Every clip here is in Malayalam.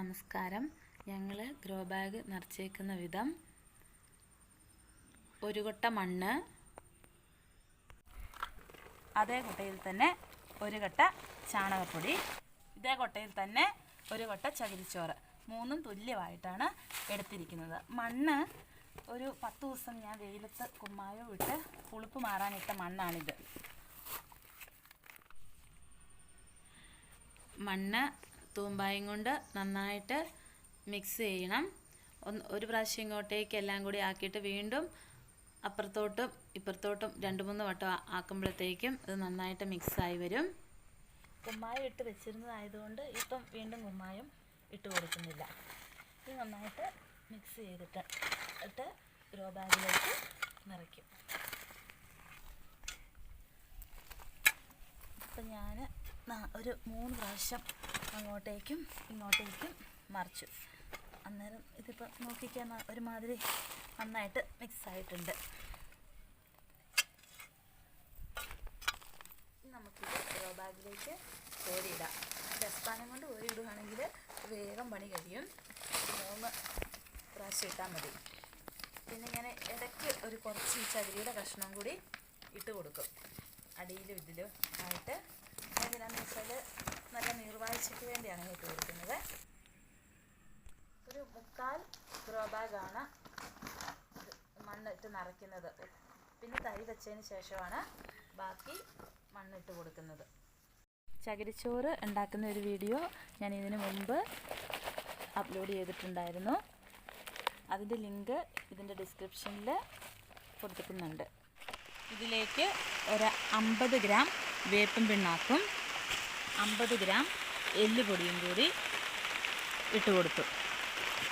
നമസ്കാരം. ഞങ്ങൾ ഗ്രോ ബാഗ് നിറച്ചേക്കുന്ന വിധം ഒരു കൊട്ട മണ്ണ് അതേ കൊട്ടയിൽ തന്നെ ഒരു കൊട്ട ചാണകപ്പൊടി ഇതേ കൊട്ടയിൽ തന്നെ ഒരു കൊട്ട ചകിരിച്ചോറ്. മൂന്നും തുല്യമായിട്ടാണ് എടുത്തിരിക്കുന്നത്. മണ്ണ് ഒരു പത്ത് ദിവസം ഞാൻ വെയിലത്ത് കുമ്മായോ ഇട്ട് പുളിപ്പ് മാറാനിട്ട മണ്ണാണിത്. മണ്ണ് തൂമ്പായും കൊണ്ട് നന്നായിട്ട് മിക്സ് ചെയ്യണം. ഒന്ന് ഒരു പ്രാവശ്യം ഇങ്ങോട്ടേക്ക് എല്ലാം കൂടി ആക്കിയിട്ട് വീണ്ടും അപ്പുറത്തോട്ടും ഇപ്പുറത്തോട്ടും രണ്ട് മൂന്ന് വട്ടം ആക്കുമ്പോഴത്തേക്കും ഇത് നന്നായിട്ട് മിക്സായി വരും. കുമ്മായം ഇട്ട് വെച്ചിരുന്നതായതുകൊണ്ട് ഇപ്പം വീണ്ടും കുമ്മായം ഇട്ട് കൊടുക്കുന്നില്ല. ഇത് നന്നായിട്ട് മിക്സ് ചെയ്തിട്ട് ഇട്ട് ഗ്രോ ബാഗിലേക്ക് നിറയ്ക്കും. അപ്പം ഞാൻ ഒരു മൂന്ന് പ്രാവശ്യം അങ്ങോട്ടേക്കും ഇങ്ങോട്ടേക്കും മറിച്ചു. അന്നേരം ഇതിപ്പോൾ നോക്കിക്കാൻ ഒരുമാതിരി നന്നായിട്ട് മിക്സ് ആയിട്ടുണ്ട്. നമുക്കിത് ഗ്രോ ബാഗിലേക്ക് കോരിയിടാം. ഡസ്പാനം കൊണ്ട് കോരിയിടുകയാണെങ്കിൽ വേഗം പണി കഴിയും. മൂന്ന് പ്രാവശ്യം ഇട്ടാൽ മതി. പിന്നെ ഞാൻ ഇടയ്ക്ക് ഒരു കുറച്ച് ഈ ചകിരിയുടെ കഷ്ണം കൂടി ഇട്ട് കൊടുക്കും. അടിയിലും ഇതിലും ആയിട്ട് എന്തിനാന്ന് വെച്ചാൽ നല്ല നീർവാഴ്ചയ്ക്ക് വേണ്ടിയാണ് ഇട്ട് കൊടുക്കുന്നത്. ഒരു മുക്കാൽ ഗ്രോ ബാഗാണ് മണ്ണിട്ട് നിറയ്ക്കുന്നത്. പിന്നെ തരി വെച്ചതിന് ശേഷമാണ് ബാക്കി മണ്ണിട്ട് കൊടുക്കുന്നത്. ചകിരിച്ചോറ് ഉണ്ടാക്കുന്ന ഒരു വീഡിയോ ഞാൻ ഇതിനു മുമ്പ് അപ്ലോഡ് ചെയ്തിട്ടുണ്ടായിരുന്നു. അതിന്റെ ലിങ്ക് ഇതിന്റെ ഡിസ്ക്രിപ്ഷനിൽ കൊടുത്തിട്ടുന്നുണ്ട് ഇതിലേക്ക് ഒരു അമ്പത് ഗ്രാം വേപ്പും പിണ്ണാക്കും അമ്പത് ഗ്രാം എല്ലുപൊടിയും കൂടി ഇട്ട് കൊടുത്തു.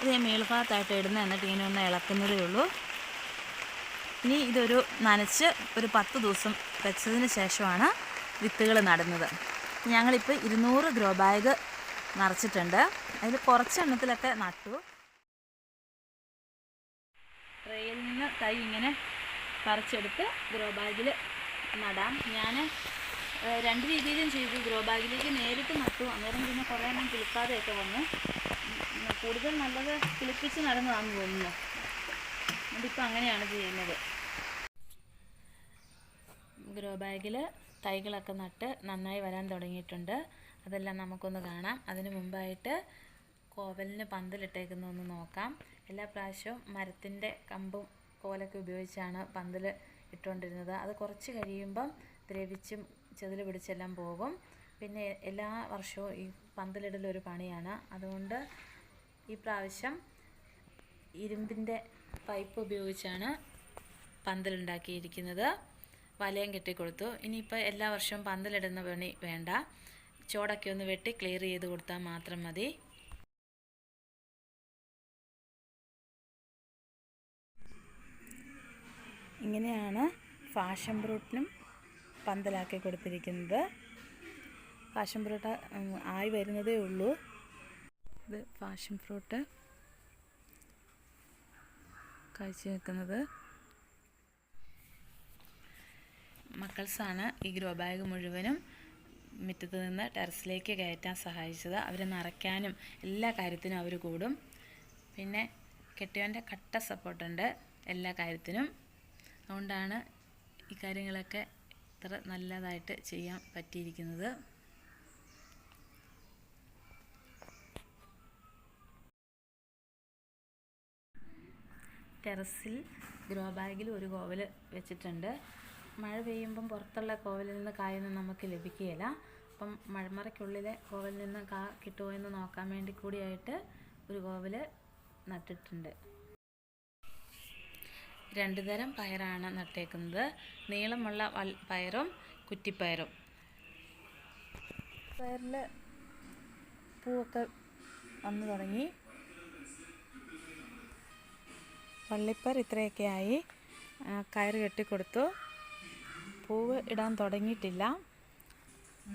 ഇത് ഞാൻ മേൽഭാഗത്തായിട്ട് ഇടുന്ന എന്നിട്ട് ഇങ്ങനെ ഒന്ന് ഇളക്കുന്നതേ ഉള്ളൂ. ഇനി ഇതൊരു നനച്ച് ഒരു പത്ത് ദിവസം വെച്ചതിന് ശേഷമാണ് വിത്തുകൾ നടുന്നത്. ഞങ്ങളിപ്പോൾ ഇരുന്നൂറ് ഗ്രോ ബാഗ് നിറച്ചിട്ടുണ്ട്. അതിൽ കുറച്ച് എണ്ണത്തിലൊക്കെ നട്ടു. ട്രെയിൽ നിന്ന് തൈ ഇങ്ങനെ പറിച്ചെടുത്ത് ഗ്രോ ബാഗിൽ നടാം. ഞാൻ രണ്ട് രീതിയിലും ചെയ്തു. ഗ്രോ ബാഗിലേക്ക് നേരിട്ട് നട്ടു. അന്നേരം പിന്നെ കുറേ എണ്ണം കിളിക്കാതെയൊക്കെ വന്നു. കൂടുതൽ നല്ലത് കിളിപ്പിച്ച് നടന്നതാണെന്ന് തോന്നുന്നു. അതിപ്പോൾ അങ്ങനെയാണ് ചെയ്യുന്നത്. ഗ്രോ ബാഗിൽ തൈകളൊക്കെ നട്ട് നന്നായി വരാൻ തുടങ്ങിയിട്ടുണ്ട്. അതെല്ലാം നമുക്കൊന്ന് കാണാം. അതിന് മുമ്പായിട്ട് കോവലിന് പന്തലിട്ടേക്കുന്ന ഒന്ന് നോക്കാം. എല്ലാ പ്രാവശ്യവും മരത്തിന്റെ കമ്പും കോലൊക്കെ ഉപയോഗിച്ചാണ് പന്തൽ ഇട്ടുകൊണ്ടിരുന്നത്. അത് കുറച്ച് കഴിയുമ്പം ദ്രവിച്ചും ചെതിൽ പിടിച്ചെല്ലാം പോകും. പിന്നെ എല്ലാ വർഷവും ഈ പന്തലിടലൊരു പണിയാണ്. അതുകൊണ്ട് ഈ പ്രാവശ്യം ഇരുമ്പിന്റെ പൈപ്പ് ഉപയോഗിച്ചാണ് പന്തലുണ്ടാക്കിയിരിക്കുന്നത്. വലയം കെട്ടിക്കൊടുത്തു. ഇനിയിപ്പോൾ എല്ലാ വർഷവും പന്തലിടുന്ന പണി വേണ്ട. ചോടൊക്കെ ഒന്ന് വെട്ടി ക്ലിയർ ചെയ്ത് കൊടുത്താൽ മാത്രം മതി. ഇങ്ങനെയാണ് ഫാഷൻ ഫ്രൂട്ടിനും പന്തലാക്കി കൊടുത്തിരിക്കുന്നത്. ഫാഷൻ ഫ്രൂട്ട് ആയി വരുന്നതേ ഉള്ളൂ. ഇത് ഫാഷൻ ഫ്രൂട്ട് കാഴ്ച വെക്കുന്നത്. മക്കൾസാണ് ഈ ഗ്രോ ബാഗ് മുഴുവനും മുറ്റത്ത് നിന്ന് ടെറസിലേക്ക് കയറ്റാൻ സഹായിച്ചത്. അവരെ നിറയ്ക്കാനും എല്ലാ കാര്യത്തിനും അവർ കൂടും. പിന്നെ കെട്ടിയവന്റെ കട്ട സപ്പോർട്ടുണ്ട് എല്ലാ കാര്യത്തിനും. അതുകൊണ്ടാണ് ഈ കാര്യങ്ങളൊക്കെ ഇത്ര നല്ലതായിട്ട് ചെയ്യാൻ പറ്റിയിരിക്കുന്നത്. ടെറസിൽ ഗ്രോ ബാഗിൽ ഒരു കോവൽ വെച്ചിട്ടുണ്ട്. മഴ പെയ്യുമ്പം പുറത്തുള്ള കോവലിൽ നിന്ന് കായൊന്നും നമുക്ക് ലഭിക്കുകയില്ല. അപ്പം മഴമറയ്ക്കുള്ളിലെ കോവലിൽ നിന്ന് കാ കിട്ടുമോ എന്ന് നോക്കാൻ വേണ്ടി കൂടിയായിട്ട് ഒരു കോവൽ നട്ടിട്ടുണ്ട്. രണ്ട് തരം പയറാണ് നട്ടേക്കുന്നത്. നീളമുള്ള വൽ പയറും കുറ്റിപ്പയറും. പയറിൽ പൂവൊക്കെ വന്നു തുടങ്ങി. വള്ളിപ്പയർ ഇത്രയൊക്കെ ആയി. ആ, കയറ് കെട്ടിക്കൊടുത്തു. പൂവ് ഇടാൻ തുടങ്ങിയിട്ടില്ല.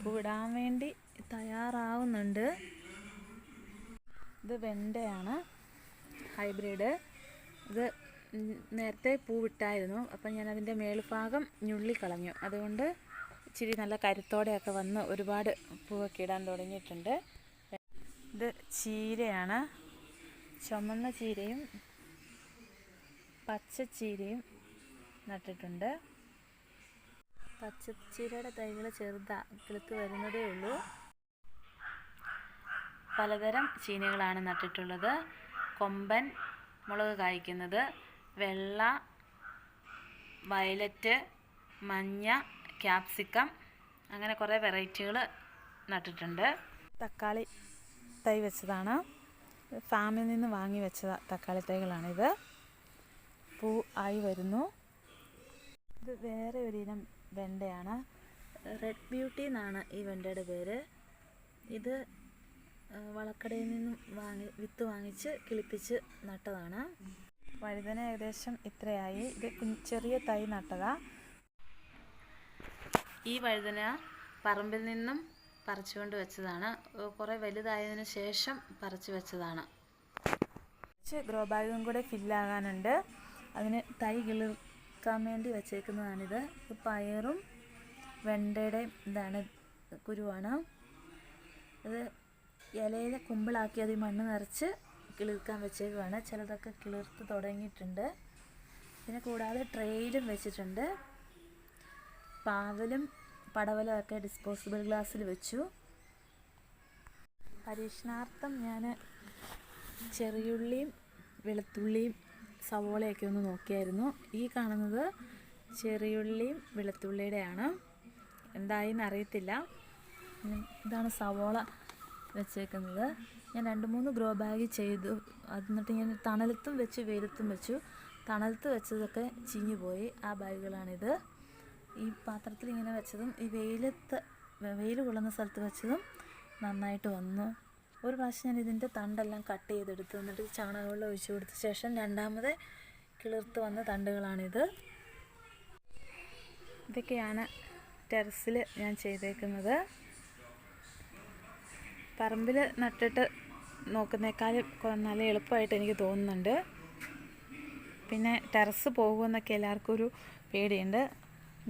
പൂവിടാൻ വേണ്ടി തയ്യാറാവുന്നുണ്ട്. ഇത് വെണ്ടയാണ്. ഹൈബ്രിഡ്. ഇത് നേരത്തെ പൂവിട്ടായിരുന്നു അപ്പം ഞാൻ അതിന്റെ മേൽഭാഗം ഞുള്ളിക്കളഞ്ഞു. അതുകൊണ്ട് ഇച്ചിരി നല്ല കരുത്തോടെയൊക്കെ വന്ന് ഒരുപാട് പൂവൊക്കെ ഇടാൻ തുടങ്ങിയിട്ടുണ്ട്. ഇത് ചീരയാണ്. ചുമന്ന ചീരയും പച്ചച്ചീരയും നട്ടിട്ടുണ്ട്. പച്ചച്ചീരയുടെ തൈകൾ ചെറുതാ കിളുത്ത് വരുന്നതേ ഉള്ളൂ. പലതരം ചീനകളാണ് നട്ടിട്ടുള്ളത്. കൊമ്പൻ മുളക് കായ്ക്കുന്നത്. വെള്ള വയലറ്റ് മഞ്ഞ ക്യാപ്സിക്കം അങ്ങനെ കുറേ വെറൈറ്റികൾ നട്ടിട്ടുണ്ട്. തക്കാളി തൈ വെച്ചതാണ്. ഫാമിൽ നിന്ന് വാങ്ങി വെച്ച തക്കാളി തൈകളാണിത്. പൂ ആയി വരുന്നു. ഇത് വേറെ ഒരിനം വെണ്ടയാണ്. റെഡ് ബ്യൂട്ടി എന്നാണ് ഈ വെണ്ടയുടെ പേര്. ഇത് വളക്കടയിൽ നിന്നും വാങ്ങി വിത്ത് വാങ്ങിച്ച് കിളിപ്പിച്ച് നട്ടതാണ്. വഴുതന ഏകദേശം ഇത്രയായി. ഇത് ചെറിയ തൈ നട്ടതാ. ഈ വഴുതന പറമ്പിൽ നിന്നും പറിച്ചുകൊണ്ട് വെച്ചതാണ്. കുറേ വലുതായതിന് ശേഷം പറിച്ചു വെച്ചതാണ്. കുറച്ച് ഗ്രോ ബാഗും കൂടെ ഫില്ലാകാനുണ്ട് അതിന് തൈ കിളിർക്കാൻ വേണ്ടി വെച്ചേക്കുന്നതാണിത്. പയറും വെണ്ടയുടെ ഇതാണ് കുരുവാണ്. ഇത് ഇലയിലെ കുമ്പിളാക്കി അത് മണ്ണ് നിറച്ച് കിളിർക്കാൻ വെച്ചേക്കുവാണ്. ചിലതൊക്കെ കിളിർത്ത് തുടങ്ങിയിട്ടുണ്ട്. പിന്നെ കൂടാതെ ട്രെയിലും വെച്ചിട്ടുണ്ട്. പാവലും പടവലും ഒക്കെ ഡിസ്പോസിബിൾ ഗ്ലാസ്സിൽ വെച്ചു. പരീക്ഷണാർത്ഥം ഞാൻ ചെറിയുള്ളിയും വെളുത്തുള്ളിയും സവോളയൊക്കെ ഒന്ന് നോക്കിയായിരുന്നു. ഈ കാണുന്നത് ചെറിയുള്ളിയും വെളുത്തുള്ളിയുടെയാണ്. എന്തായിന്ന് അറിയത്തില്ല ഇതാണ് സവോള വെച്ചേക്കുന്നത്. ഞാൻ രണ്ട് മൂന്ന് ഗ്രോ ബാഗ് ചെയ്തു. എന്നിട്ട് ഞാൻ തണലത്തും വെച്ച് വെയിലത്തും വെച്ചു. തണലത്ത് വെച്ചതൊക്കെ ചീഞ്ഞു പോയി. ആ ബാഗുകളാണിത്. ഈ പാത്രത്തിൽ ഇങ്ങനെ വെച്ചതും ഈ വെയിലത്ത് വെയിൽ കൊള്ളുന്ന സ്ഥലത്ത് വെച്ചതും നന്നായിട്ട് വന്നു. ഒരു പ്രാവശ്യം ഞാൻ ഇതിന്റെ തണ്ടെല്ലാം കട്ട് ചെയ്തെടുത്തു. എന്നിട്ട് ചാണകവെള്ളം ഒഴിച്ചു കൊടുത്ത ശേഷം രണ്ടാമത് കിളിർത്ത് വന്ന തണ്ടുകളാണിത്. ഇതൊക്കെയാണ് ടെറസിൽ ഞാൻ ചെയ്തേക്കുന്നത്. പറമ്പിൽ നട്ടിട്ട് നോക്കുന്നേക്കാളും നല്ല എളുപ്പമായിട്ട് എനിക്ക് തോന്നുന്നുണ്ട്. പിന്നെ ടെറസ് പോകുമെന്നൊക്കെ എല്ലാവർക്കും ഒരു പേടിയുണ്ട്.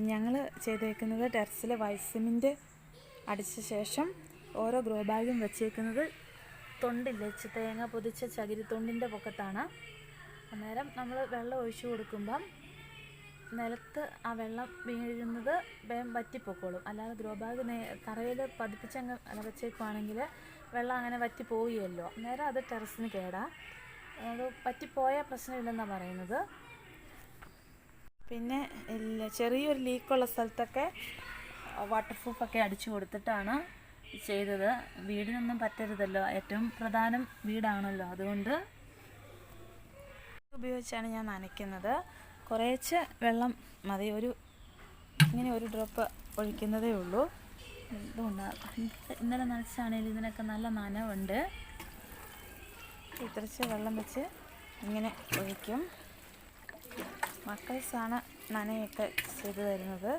ഞങ്ങൾ ചെയ്തേക്കുന്നത് ടെറസിൽ വൈസമിന്റെ അടിച്ച ശേഷം ഓരോ ഗ്രോ ബാഗും വെച്ചേക്കുന്നത് തൊണ്ടില്ലേ? തേങ്ങ പൊതിച്ച ചകിരിത്തൊണ്ടിന്റെ പൊക്കത്താണ്. അന്നേരം നമ്മൾ വെള്ളം ഒഴിച്ചു കൊടുക്കുമ്പം നിലത്ത് ആ വെള്ളം വീഴുന്നത് വേഗം വറ്റിപ്പോക്കോളും. അല്ലാതെ ഗ്രോ ബാഗ് നേ തറയിൽ പതിപ്പിച്ചങ്ങ് വെച്ചേക്കുവാണെങ്കിൽ വെള്ളം അങ്ങനെ വറ്റി പോവുകയല്ലോ അന്നേരം അത് ടെറസിന് കേടാ. അത് പറ്റിപ്പോയ പ്രശ്നമില്ലെന്നാണ് പറയുന്നത്. പിന്നെ ചെറിയൊരു ലീക്കുള്ള സ്ഥലത്തൊക്കെ വാട്ടർ പ്രൂഫൊക്കെ അടിച്ചു കൊടുത്തിട്ടാണ് ചെയ്തത്. വീടിനൊന്നും പറ്റരുതല്ലോ. ഏറ്റവും പ്രധാനം വീടാണല്ലോ. അതുകൊണ്ട് ഉപയോഗിച്ചാണ് ഞാൻ നനയ്ക്കുന്നത്. കുറേശ്ശെ വെള്ളം മതി. ഒരു ഇങ്ങനെ ഒരു ഡ്രോപ്പ് ഒഴിക്കുന്നതേ ഉള്ളൂ. ഇതുകൊണ്ട് ഇന്നലെ നനച്ചാണെങ്കിൽ ഇതിനൊക്കെ നല്ല നനവുണ്ട്. ഇത്രച്ച് വെള്ളം വെച്ച് ഇങ്ങനെ ഒഴിക്കും. മക്കൾസാണ് നനയൊക്കെ ചെയ്തു തരുന്നത്.